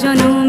জনমে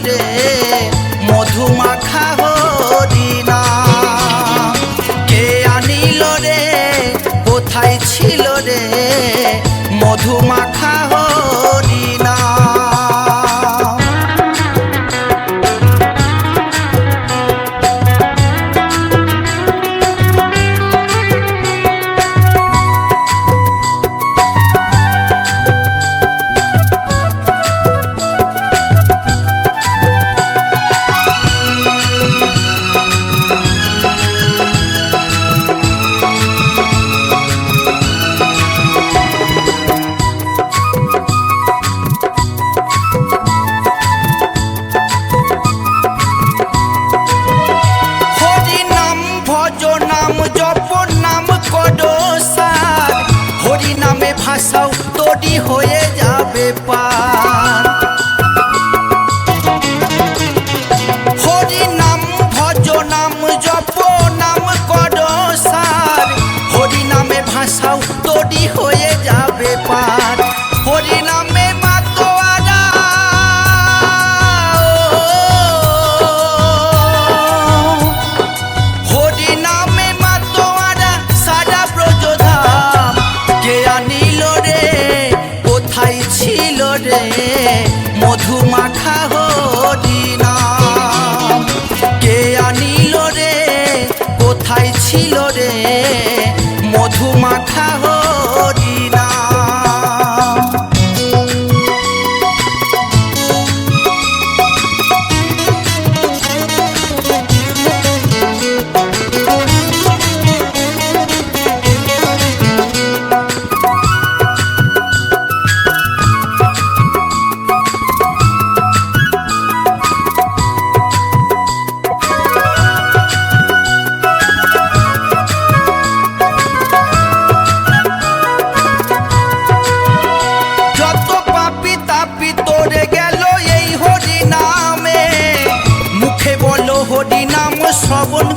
day.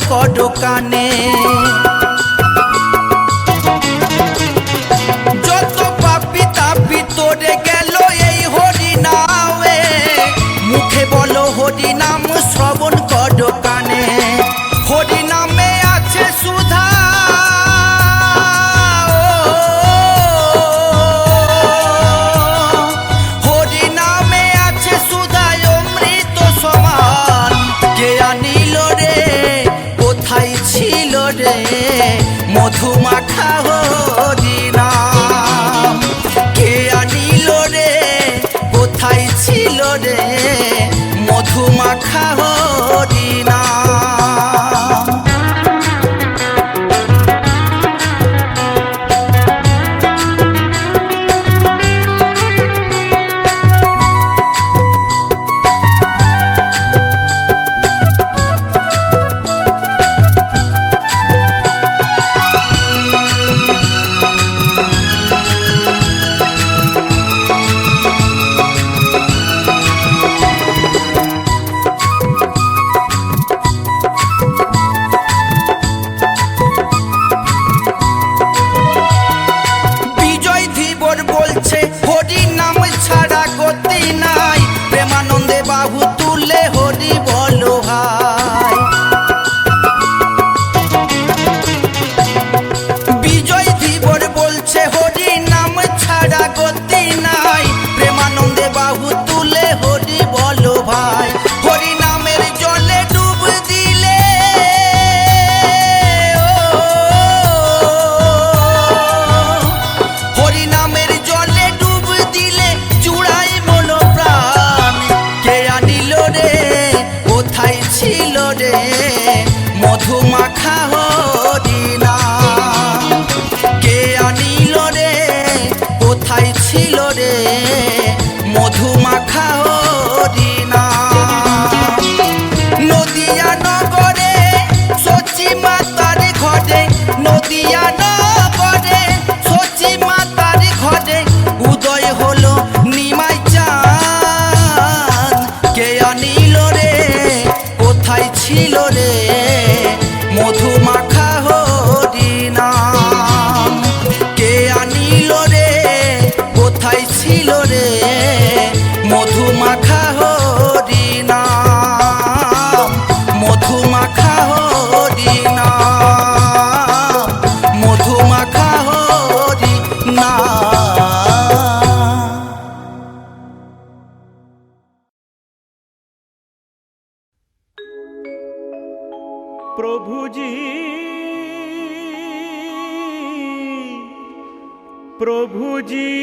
করো কানে প্রভুজি।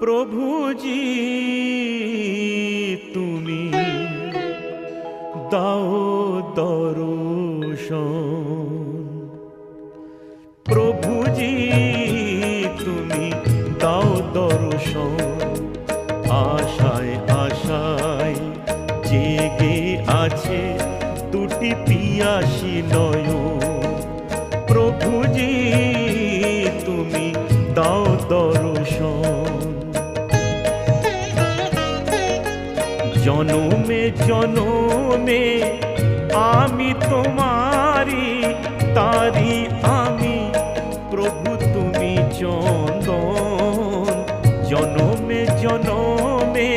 প্রভুজি তুমি দাও দরুষ প্রভুজি তুমি দাও দরুষ আশায় আশায় জেগে আছে দুটি পিয়াসি নয় প্রভুজি তুমি দাও দর্শন। জনমে জনমে আমি তোমারি, তারি আমি প্রভু তুমি চন্দন। জনমে জনমে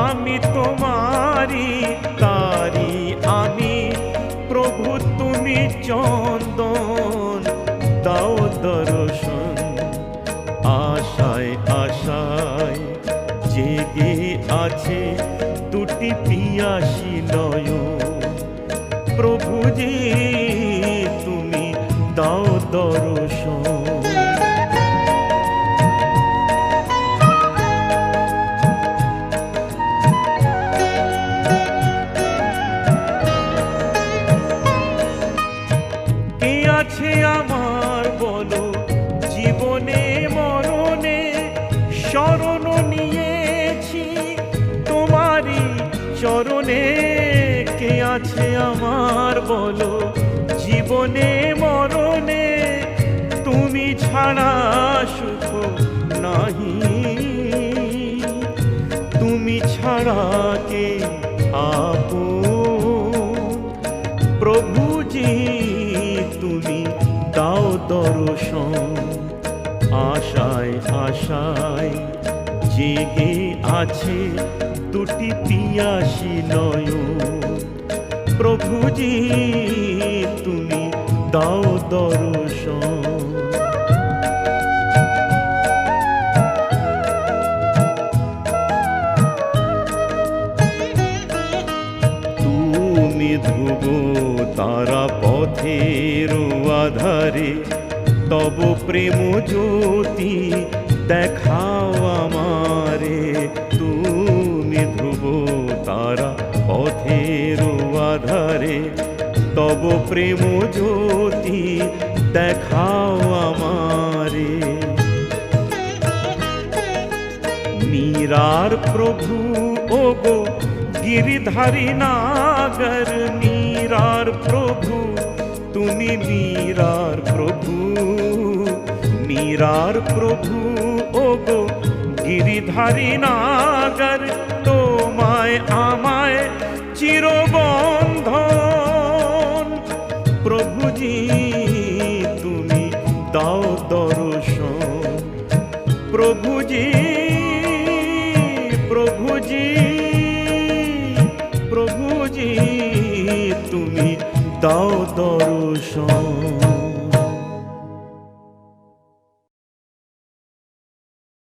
আমি তোমারি তারি চন্দন দাও দর্শন আশায় আশায় জেগে আছে দুটি পিয়াসী নয় প্রভুজি তুমি দাও দর জীবনে মরণে তুমি ছাড়া সুখ নাহি। তুমি ছাড়া কে আপন? প্রভুজি তুমি দাও দর্শন। আশায় আশায় জেগে আছে দুটি পিয়াসী নয় প্রভুজি তুমি দাও দর্শন। তুমি ধ্রুব তারা পথের আধারে, তব প্রেম জ্যোতি দেখাও আমারে। তুমি ধ্রুব তারা পথের আধারে তব প্রেম জ্যোতি দেখাও আমারে। মীরার প্রভু ও গো গিরিধারী নাগর, মীরার প্রভু, তুমি মীরার প্রভু। মীরার প্রভু ও গো গিরিধারী নাগর, তোমায় আমায় চিরবন